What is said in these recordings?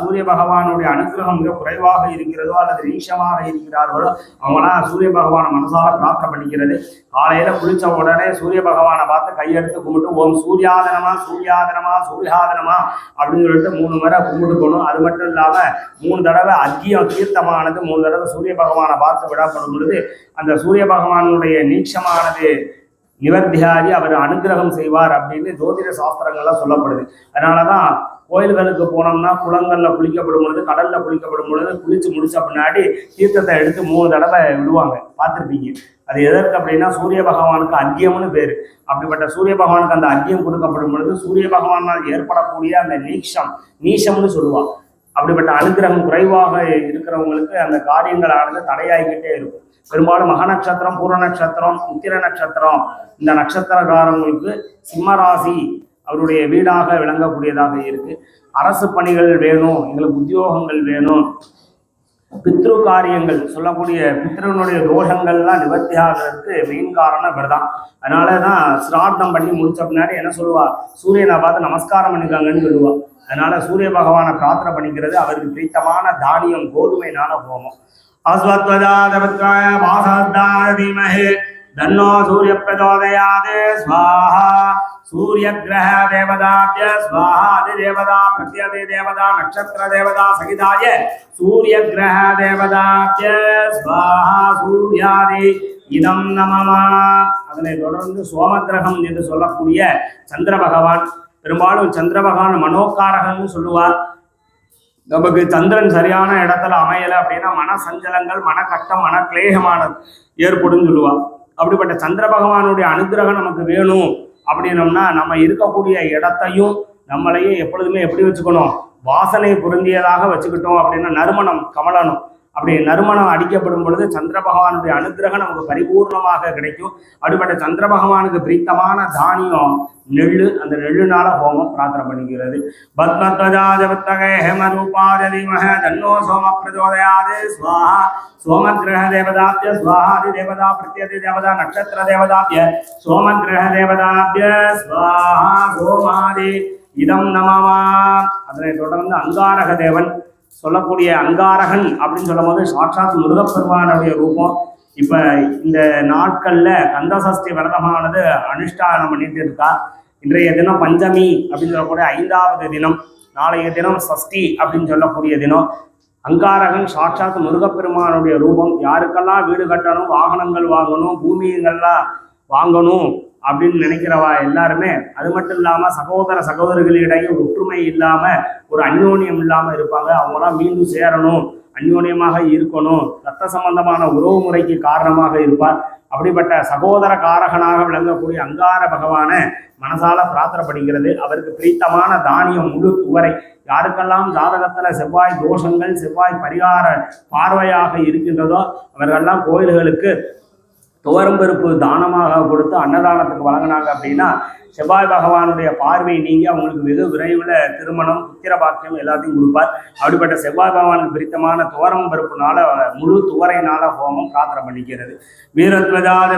சூரிய பகவானுடைய அனுகிரகம் மிக குறைவாக இருக்கிறதோ அல்லது நீச்சமாக இருக்கிறார்களோ அவங்களாம் சூரிய பகவானை மனசால பிரார்த்தனை பண்ணிக்கிறது. காலையில குளிச்ச உடனே சூரிய பகவானை பார்த்து கையெடுத்து கும்பிட்டு ஓம் சூரியாதனமா சூரியாதனமா சூரியாதனமா அப்படின்னு சொல்லிட்டு மூணு முறை கும்பிட்டுக்கணும். அது மட்டும் இல்லாம மூணு தடவை அக்கியம் தீர்த்தமானது மூணு தடவை சூரிய பகவானை பார்த்து விடப்படும் பொழுது அந்த சூரிய பகவானுடைய நீட்சமானது நிவர்த்தியாகி அவர் அனுகிரகம் செய்வார் அப்படின்னு ஜோதிட சாஸ்திரங்கள்லாம் சொல்லப்படுது. அதனாலதான் கோயில்களுக்கு போனோம்னா குளங்கள்ல குளிக்கப்படும் பொழுது கடல்ல குளிக்கப்படும் பொழுது குளிச்சு முடிச்ச பின்னாடி தீர்த்தத்தை எடுத்து மூணு தடவை விடுவாங்க. பார்த்துருப்பீங்க. அது எதற்கு அப்படின்னா சூரிய பகவானுக்கு அத்தியம்னு பேர். அப்படிப்பட்ட சூரிய பகவானுக்கு அந்த அத்தியம் கொடுக்கப்படும் பொழுது சூரிய பகவானால் ஏற்படக்கூடிய அந்த நீஷம் நீஷம்னு சொல்லுவாங்க. அப்படிப்பட்ட அனுகிரகம் குறைவாக இருக்கிறவங்களுக்கு அந்த காரியங்களானது தடையாகிக்கிட்டே இருக்கும். பெரும்பாலும் மக நட்சத்திரம் பூர்ண நட்சத்திரம் உத்திர நட்சத்திரம். இந்த நட்சத்திரக்காரங்களுக்கு சிம்மராசி அவருடைய வீடாக விளங்கக்கூடியதாக இருக்கு. அரசு பணிகள் வேணும் எங்களுக்கு உத்தியோகங்கள் வேணும். பித்ரு காரியங்கள் சொல்லக்கூடிய பித்ருனுடைய தோஷங்கள்லாம் நிவர்த்தி ஆகிறதுக்கு மெயின் காரணம் இவர்தான். அதனால தான் சிரார்த்தம் பண்ணி முடிச்ச பின்னாடி என்ன சொல்லுவா? சூரியனை பார்த்து நமஸ்காரம் பண்ணிக்காங்கன்னு சொல்லுவா. அதனால சூரிய பகவானை பிரார்த்தனை பண்ணிக்கிறது அவருக்கு பிரீத்தமான தானியம் கோதுமைனால போகும். அஸ்வத்வஜாதவத்ராய வாசாத்தாய தீமஹே தன்னோ சூரிய பிரச்சோதயாத் ஸ்வாஹா. சூரிய கிரக தேவதாத்ய ஸ்வாஹா அதி தேவதா பிரத்யதி தேவதா நட்சத்திர தேவதா சகிதாய சூரிய கிரக தேவதாத்ய ஸ்வாஹா சூர்யாதி இதம் நமமா அதனை தொடர்ந்து சோமகிரகம் என்று சொல்லக்கூடிய சந்திர பகவான் பெரும்பாலும் சந்திர பகவான் மனோக்காரகன்னு சொல்லுவார். நமக்கு சந்திரன் சரியான இடத்துல அமையல அப்படின்னா மன சஞ்சலங்கள் மனக்கட்டம் மன கிளேகமானது ஏற்படும் சொல்லுவார். அப்படிப்பட்ட சந்திர பகவானுடைய அனுகிரகம் நமக்கு வேணும். அப்படின்னம்னா நம்ம இருக்கக்கூடிய இடத்தையும் நம்மளையும் எப்பொழுதுமே எப்படி வச்சுக்கணும்? வாசனை பொருந்தியதாக வச்சுக்கிட்டோம் அப்படின்னா நறுமணம் கமலணும் அப்படி நறுமணம் அடிக்கப்படும் பொழுது சந்திர பகவானுடைய அனுகிரகம் நமக்கு பரிபூர்ணமாக கிடைக்கும். அப்படிப்பட்ட சந்திர பகவானுக்கு பிரீத்தமான தானியம் நெல்லு அந்த நெல்லுனால ஹோமம் பிரார்த்தனை பண்ணிக்கிறது. பத்மத்வஜாஜபத்தகே ஹேமரூபாய தீமஹ தன்னோ சோம பிரச்சோதயாது ஸ்வாஹா சோமகிரக தேவதாப்ய சுவாஹாதி தேவதா பிரத்யதி தேவதா நட்சத்திர தேவதாப்ய சோமகிரக தேவதாப்ய ஸ்வாஹா சோமாதி இதம் நமமா. அதனை தொடர்ந்து அங்காரக தேவன் சொல்லக்கூடிய அங்காரகன் அப்படின்னு சொல்லும் போது சாட்சாத் முருகப்பெருமானுடைய ரூபம். இப்போ இந்த நாட்களில் கந்தசஷ்டி விரதமானது அனுஷ்டானம் பண்ணிட்டு இருக்கா. இன்றைய தினம் பஞ்சமி அப்படின்னு சொல்லக்கூடிய ஐந்தாவது தினம். நாளைய தினம் சஷ்டி அப்படின்னு சொல்லக்கூடிய தினம். அங்காரகன் சாட்சாத் முருகப்பெருமானுடைய ரூபம். யாருக்கெல்லாம் வீடு கட்டணும் வாகனங்கள் வாங்கணும் பூமியங்கள்லாம் வாங்கணும் அப்படின்னு நினைக்கிறவா எல்லாருமே அது மட்டும் இல்லாமல் சகோதர சகோதரிகளிடையே ஒற்றுமை இல்லாமல் ஒரு அந்யோன்யம் இல்லாம இருப்பாங்க. அவங்களாம் மீண்டும் சேரணும் அந்யோன்யமாக இருக்கணும். ரத்த சம்பந்தமான உறவு முறைக்கு காரணமாக இருப்பார். அப்படிப்பட்ட சகோதர காரகனாக விளங்கக்கூடிய அங்கார பகவானை மனசால பிரார்த்தனை படிக்கிறது அவருக்கு பிரீத்தமான தானியம் முழு துவரை. யாருக்கெல்லாம் ஜாதகத்துல செவ்வாய் தோஷங்கள் செவ்வாய் பரிகார பார்வையாக இருக்கின்றதோ அவர்கள்லாம் கோயில்களுக்கு துவரம்பருப்பு தானமாக கொடுத்து அன்னதானத்துக்கு வழங்கினாங்க அப்படின்னா செவ்வாய் பகவானுடைய பார்வை நீங்கி அவங்களுக்கு வெகு விரைவில் திருமணம் புத்திர பாக்கியம் எல்லாத்தையும் கொடுப்பார். அப்படிப்பட்ட செவ்வாய் பகவானுக்கு பிரித்தமான துவரம் பருப்புனால முழு துவரையினால ஹோமம் பிரார்த்தனை பண்ணிக்கிறது. வீரத்வஜாத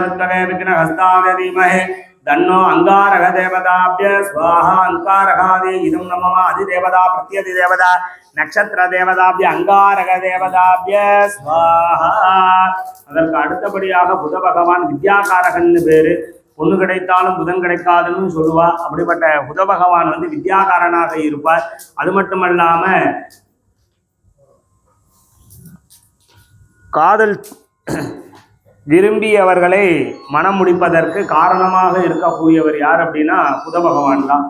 விக்ன ஹஸ்தாத தீமஹே. தன்னோ அங்காரக தேவதாபிய ஸ்வாஹா அங்காரகாதி இதம் நமமா அதிதேவதா பிரத்யதி தேவதா நட்சத்திர தேவதாபிய அங்காரக தேவதாபிய ஸ்வாஹா அதற்கு அடுத்தபடியாக புத பகவான் வித்யாகாரகன்னு பேரு. பொண்ணு கிடைத்தாலும் புதன் கிடைக்காதுன்னு சொல்லுவா. அப்படிப்பட்ட புத பகவான் வந்து வித்யாகாரனாக இருப்பார். அது மட்டுமல்லாம காதல் விரும்பியவர்களை மனம் முடிப்பதற்கு காரணமாக இருக்கக்கூடியவர் யார் அப்படின்னா புத பகவான் தான்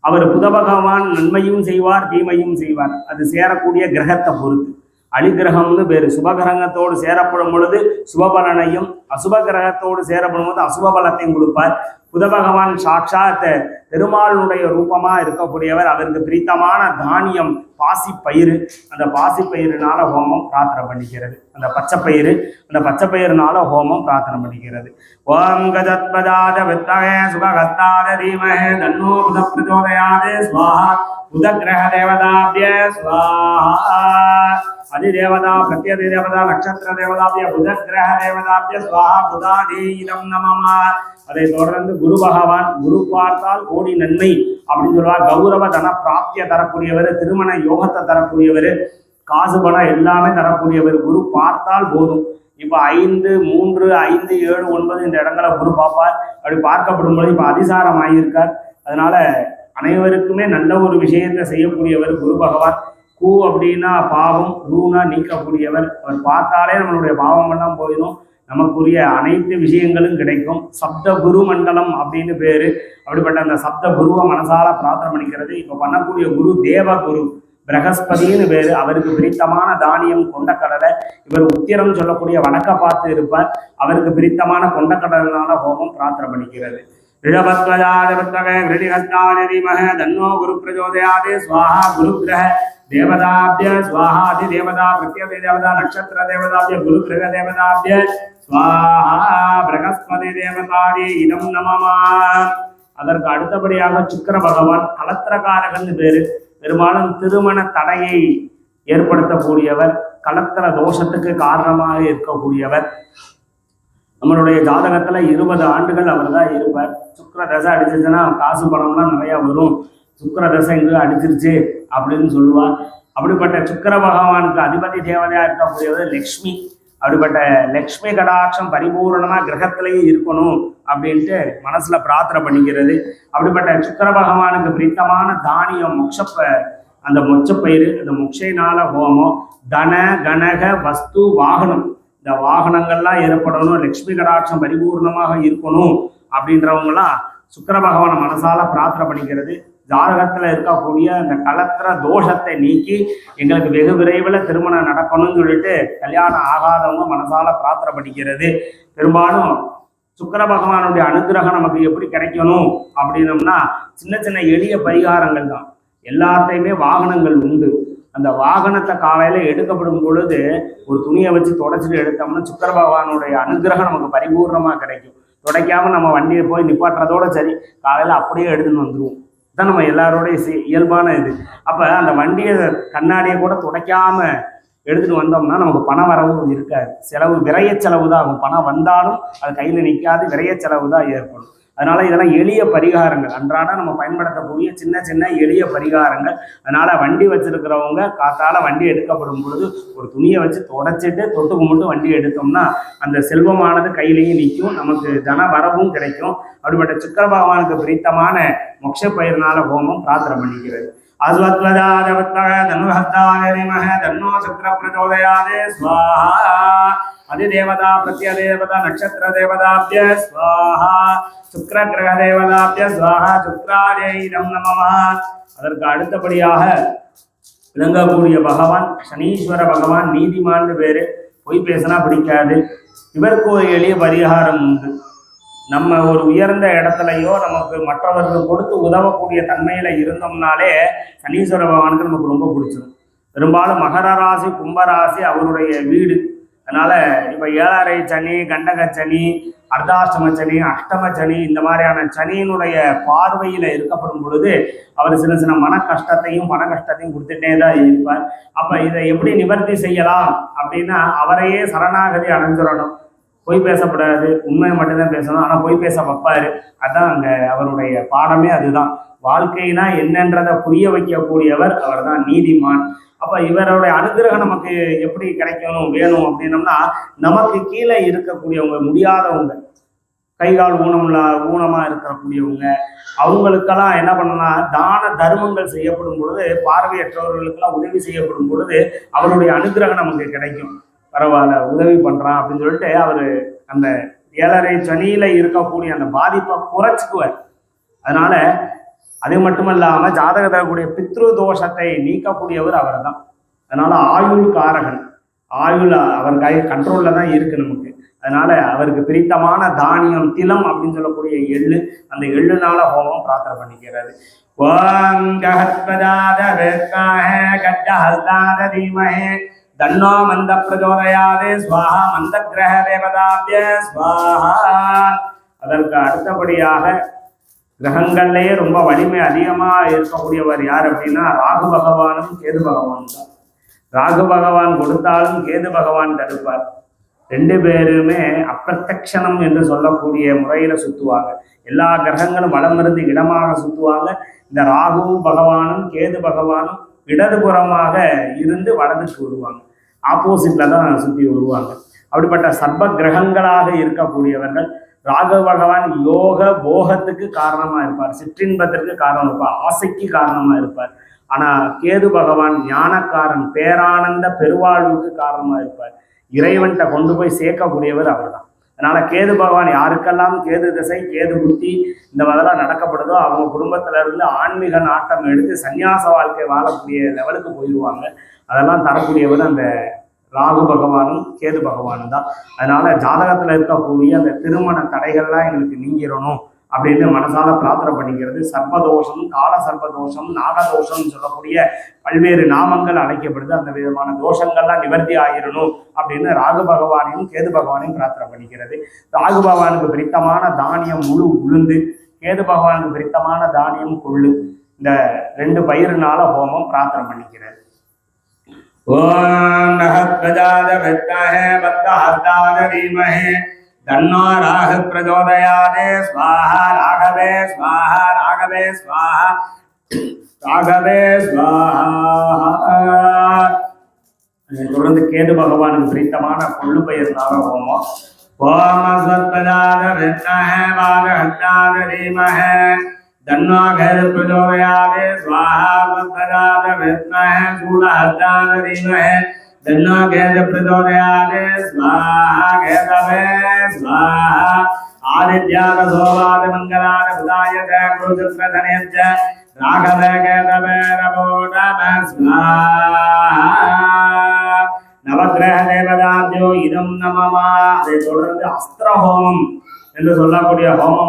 அவர் புத பகவான் நன்மையும் செய்வார் தீமையும் செய்வார். அது சேரக்கூடிய கிரகத்தை பொறுத்து. அலிகிரகம்னு பேர். சுபகிரகத்தோடு சேரப்படும் பொழுது சுபபலனையும் அசுப கிரகத்தோடு சேரப்படும் போது அசுப பலத்தையும் கொடுப்பார். புத பகவான் சாட்சாத் பெருமாளுடைய ரூபமா இருக்கக்கூடியவர். அவருக்கு பிரீத்தமான தானியம் பாசி பயிறு அந்த பாசி பயிறுனால ஹோமம் பிரார்த்தனை பண்ணிக்கிறது. அந்த பச்சை பயிறு அந்த பச்சைப்பயிறுனால ஹோமம் பிரார்த்தனை பண்ணிக்கிறது. ஓம் கஜத்பதாத வித்தகே சுபகஸ்தாத தீமகே. தன்னோ புத பிரச்சோதயாதே புதகிரக தேவதாபிய சுவாஹா அதிதேவதா பிரத்யதி தேவதா நட்சத்திர தேவதாபிய புதகிரக தேவதாபிய ஸ்வாஹா புதாதீதம் நமமா அதை தொடர்ந்து குரு பகவான் குரு பார்த்தால் கோடி நன்மை அப்படின்னு சொல்லுவார். கௌரவ தன பிராப்திய தரக்கூடியவர் திருமண யோகத்தை தரக்கூடியவர் காசு பணம் எல்லாமே தரக்கூடியவர் குரு பார்த்தால் போதும். இப்ப ஐந்து மூன்று ஐந்து ஏழு ஒன்பது இந்த இடங்களை குரு பார்ப்பார். அப்படி பார்க்கப்படும் பொழுது இப்ப அதிசாரம் ஆகியிருக்கார் அதனால அனைவருக்குமே நல்ல ஒரு விஷயத்தை செய்யக்கூடியவர் குரு பகவான். கூ அப்படின்னா பாவம் ரூனா நீக்கக்கூடியவர். அவர் பார்த்தாலே நம்மளுடைய பாவம் எல்லாம் போயிடும். நமக்குரிய அனைத்து விஷயங்களும் கிடைக்கும். சப்த குரு மண்டலம் அப்படின்னு பேரு. அப்படிப்பட்ட அந்த சப்த குருவை மனசால பிரார்த்தனை பண்ணிக்கிறது. இப்ப பண்ணக்கூடிய குரு தேவ குரு பிரகஸ்பதின்னு பேரு. அவருக்கு பிரித்தமான தானியம் கொண்டக்கடலை. இவர் உத்திரம் சொல்லக்கூடிய வணக்க பார்த்து இருப்பார். அவருக்கு பிரித்தமான கொண்டக்கடலான ஹோமம் பிரார்த்தனை பண்ணிக்கிறது. ரிழபத்வஜாதபத்வக கிருடிஹஸ்தானதிமக தன்னோ குரு பிரஜோதயாதே ஸ்வாஹா குரு கிரக தேவதாபிய சுவாஹாதி தேவதா பிரத்யதி தேவதா நட்சத்திர தேவதாபிய குரு கிரக தேவதாபிய சுவாஹா பிரகஸ்பதி தேவதாரி இனம் நமமா அதற்கு அடுத்தபடியாக சுக்கர பகவான் கலத்திரக்காரகன் பேரு. பெரும்பாலும் திருமண தடையை ஏற்படுத்தக்கூடியவர் கலத்திர தோஷத்துக்கு காரணமாக இருக்கக்கூடியவர். நம்மளுடைய ஜாதகத்துல இருபது ஆண்டுகள் அவர் தான் இருப்பார். சுக்கர தசை அடிச்சிருச்சுன்னா காசு பணம்லாம் நிறைய வரும். சுக்கர தசை இங்கே அடிச்சிருச்சு அப்படின்னு சொல்லுவார் அப்படிப்பட்ட சுக்கர பகவானுக்கு அதிபதி தேவதையா இருக்கக்கூடியவர் லக்ஷ்மி. அப்படிப்பட்ட லக்ஷ்மி கடாட்சம் பரிபூரணமா கிரகத்திலேயே இருக்கணும் அப்படின்ட்டு மனசுல பிரார்த்தனை பண்ணிக்கிறது. அப்படிப்பட்ட சுக்கர பகவானுக்கு பிரித்தமான தானியம் மொக்ஷப்ப அந்த மொச்சப்பயிறு அந்த மொக்ஷைனால ஹோமம். தன கனக வஸ்து வாகனம். இந்த வாகனங்கள்லாம் ஏற்படணும் லக்ஷ்மி கடாட்சம் பரிபூர்ணமாக இருக்கணும் அப்படின்றவங்கலாம் சுக்கிர பகவானை மனசால பிரார்த்தனை பண்ணிக்கிறது. ஜாதகத்துல இருக்கக்கூடிய அந்த கலத்திர தோஷத்தை நீக்கி எங்களுக்கு வெகு விரைவில் திருமணம் நடக்கணும்னு சொல்லிட்டு கல்யாணம் ஆகாதவங்க மனசால பிரார்த்தனை பண்ணிக்கிறது. பெரும்பாலும் சுக்கிர பகவானுடைய அனுகிரகம் நமக்கு எப்படி கிடைக்கணும் அப்படின்னம்னா சின்ன சின்ன எளிய பரிகாரங்கள் தான். எல்லாத்தையுமே வாகனங்கள் உண்டு. அந்த வாகனத்தை காலையில எடுக்கப்படும் பொழுது ஒரு துணியை வச்சு தொடச்சிட்டு எடுத்தோம்னா சுக்கர பகவானுடைய அனுகிரகம் நமக்கு பரிபூர்ணமா கிடைக்கும். துடைக்காம நம்ம வண்டியை போய் நிப்பாட்டுறதோட சரி காலையில அப்படியே எடுத்துன்னு வந்துருவோம். இதுதான் நம்ம எல்லாரோடைய இயல்பான இது. அப்ப அந்த வண்டியை கண்ணாடியை கூட துடைக்காம எடுத்துட்டு வந்தோம்னா நமக்கு பண வரவு இருக்காது. செலவு விரைய செலவு தான் ஆகும். பணம் வந்தாலும் அது கையில நிற்காது விரைய செலவு தான் ஏற்படும். அதனால இதெல்லாம் எளிய பரிகாரங்கள். அன்றாட நம்ம பயன்படுத்தக்கூடிய சின்ன சின்ன எளிய பரிகாரங்கள். அதனால வண்டி வச்சிருக்கிறவங்க காத்தால வண்டி எடுக்கப்படும் பொழுது ஒரு துணியை வச்சு தொடச்சிட்டு தொட்டு கும்பிட்டு வண்டி எடுத்தோம்னா அந்த செல்வமானது கையிலையும் நிற்கும். நமக்கு தன வரவும் கிடைக்கும். அப்படிப்பட்ட சுக்கர பகவானுக்கு பிரித்தமான மொக்ஷ பயிர்னால ஹோமம் பிரார்த்தனை பண்ணிக்கிறது. அஸ்வத்வதா தனுஹஸ்தாய தன்னோ சக்கர பிரச்சோதயாதே. ஸ்வாஹா. அதிதேவதா பிரத்யதேவதா நட்சத்திர தேவதாபிய ஸ்வாஹா சுக்ர கிரக தேவதாபிய ஸ்வாஹா சுக்ராஜை நம் அதற்கு அடுத்தபடியாக விளங்கக்கூடிய பகவான் சனீஸ்வர பகவான் நீதிமான்னு பேரு. பொய் பேசினா பிடிக்காது. இவருக்கு ஒரு எளிய பரிகாரம் உண்டு. நம்ம ஒரு உயர்ந்த இடத்துலையோ நமக்கு மற்றவர்கள் கொடுத்து உதவக்கூடிய தன்மையில இருந்தோம்னாலே சனீஸ்வர பகவானுக்கு நமக்கு ரொம்ப பிடிச்சிடும் பெரும்பாலும் மகர ராசி கும்பராசி அவருடைய வீடு. அதனால இப்போ ஏழரை சனி கண்டக சனி அர்த்தாஷ்டம சனி அஷ்டம சனி இந்த மாதிரியான சனியினுடைய பார்வையில் இருக்கப்படும் பொழுது அவர் சின்ன சின்ன மன கஷ்டத்தையும் பண கஷ்டத்தையும் கொடுத்துட்டே தான் இருப்பார். அப்போ இதை எப்படி நிவர்த்தி செய்யலாம் அப்படின்னா அவரையே சரணாகதி அடைஞ்சிடணும். பொய் பேசப்படாது உண்மையை மட்டும்தான் பேசணும். ஆனா பொய் பேச வைப்பாரு. அதான் அங்கே அவருடைய பாடமே அதுதான். வாழ்க்கைனா என்னன்றதை புரிய வைக்கக்கூடியவர் அவர்தான் நீதிமான். அப்ப இவருடைய அனுகிரகம் நமக்கு எப்படி கிடைக்கணும் வேணும் அப்படின்னம்னா நமக்கு கீழே இருக்கக்கூடியவங்க முடியாதவங்க கை கால் ஊனமுள்ள ஊனமா இருக்கக்கூடியவங்க அவங்களுக்கெல்லாம் என்ன பண்ணணும்னா தான தர்மங்கள் செய்யப்படும் பொழுது பார்வையற்றவர்களுக்கெல்லாம் உதவி செய்யப்படும் பொழுது அவருடைய அனுகிரகம் நமக்கு கிடைக்கும். பரவாயில்ல உதவி பண்றான் அப்படின்னு சொல்லிட்டு அவர் அந்த ஏழரை சனியில இருக்கக்கூடிய அந்த பாதிப்பை குறைச்சிக்குவார். அதனால அது மட்டும் இல்லாமல் ஜாதக தரக்கூடிய பித்ரு தோஷத்தை நீக்கக்கூடியவர் அவர் தான் அதனால ஆயுள் காரகன். ஆயுள் அவர் கை கண்ட்ரோல்ல தான் இருக்கு நமக்கு. அதனால அவருக்கு பிரித்தமான தானியம் திலம் அப்படின்னு சொல்லக்கூடிய எள்ளு அந்த எள்ளுனால ஹோமம் பிரார்த்தனை பண்ணிக்கிறது ஓம் ஜஹத்பதாத கட்ட ஹஸ்தாத தீமஹே. தன்னோ மந்த பிரச்சோதயாதே ஸ்வாஹா மந்த கிரக தேவதாபிய ஸ்வாஹா அதற்கு அடுத்தபடியாக கிரகங்கள்லயே ரொம்ப வலிமை அதிகமா இருக்கக்கூடியவர் யார் அப்படின்னா ராகு பகவானும் கேது பகவான் தான். ராகு பகவான் கொடுத்தாலும் கேது பகவான் தடுப்பார். ரெண்டு பேருமே அப்பிரத்தக்ஷணம் என்று சொல்லக்கூடிய முறையில சுத்துவாங்க. எல்லா கிரகங்களும் வலமிருந்து இடமாக சுத்துவாங்க. இந்த ராகு பகவானும் கேது பகவானும் இடதுபுறமாக இருந்து வலதுக்கு வருவாங்க. ஆப்போசிட்ல தான் சுற்றி வருவாங்க. அப்படிப்பட்ட சர்வ கிரகங்களாக இருக்கக்கூடியவர்கள் ராக பகவான் யோக போகத்துக்கு காரணமா இருப்பார். சிற்றின்பத்திற்கு காரணம் இருப்பார். ஆசைக்கு காரணமா இருப்பார். ஆனா கேது பகவான் ஞானக்காரன் பேரானந்த பெருவாழ்வுக்கு காரணமா இருப்பார். இறைவன்கிட்ட கொண்டு போய் சேர்க்கக்கூடியவர் அவர்தான். அதனால கேது பகவான் யாருக்கெல்லாம் கேது திசை கேது புத்தி இந்த மாதிரிலாம் நடக்கப்படுதோ அவங்க குடும்பத்துல இருந்து ஆன்மீக நாட்டம் எடுத்து சன்னியாச வாழ்க்கை வாழக்கூடிய லெவலுக்கு போயிடுவாங்க அதெல்லாம் தரக்கூடியவர் அந்த ராகு பகவானும் கேது பகவானும் தான். அதனால ஜாதகத்துல இருக்கக்கூடிய அந்த திருமண தடைகள்லாம் எங்களுக்கு நீங்கிடணும். அப்படின்னு மனசால பிரார்த்தனை பண்ணிக்கிறது. சர்பதோஷம் கால சர்ப்பதோஷம் நாகதோஷம் சொல்லக்கூடிய பல்வேறு நாமங்கள் அழைக்கப்படுது. அந்த விதமான தோஷங்கள்லாம் நிவர்த்தி ஆகிடணும் அப்படின்னு ராகு பகவானையும் கேது பகவானையும் பிரார்த்தனை பண்ணிக்கிறது. ராகு பகவானுக்கு பிரித்தமான தானியம் முழு உளுந்து கேது பகவானுக்கு பிரித்தமான தானியம் கொள்ளு. இந்த ரெண்டு பயிருனால ஹோமம் பிரார்த்தனை பண்ணிக்கிறது. ஓம் நக பிரஜாத பத்த பத்தஹர்தாத தீமஹே. தன்னோ ராக பிரச்சோதயாதே ஸ்வாஹா ராகவே ஸ்வாஹா ராகவே ஸ்வாஹா ராகவே ஸ்வாஹா தொடர்ந்து கேது பகவானுக்கு பிரித்தமான கொள்ளு பயிர் ஹோமம் ஓம அஸ்வத்பஜாத வித்மஹே பாதஹர்தாத ரீமஹ தன்னோ கேது பிரச்சோதயாதே ஸ்வாஹா அஸ்வத்பஜாத வித்மஹே ரீமஹ தீமஹே தன்னோ கேது பிரச்சோதயாதே ஸ்வாஹா கேதவே ஸ்வாஹா ஆதித்யாக சோவாத மங்களாத புதாய குருசுத்ரதனேச்ச ராகவ கேதவே நமோ நம ஸ்வாஹா நவக்கிரக தேவதாத்யோ இதம் நமமா அதை தொடர்ந்து அஸ்திர ஹோமம் என்று சொல்லக்கூடிய ஹோமம்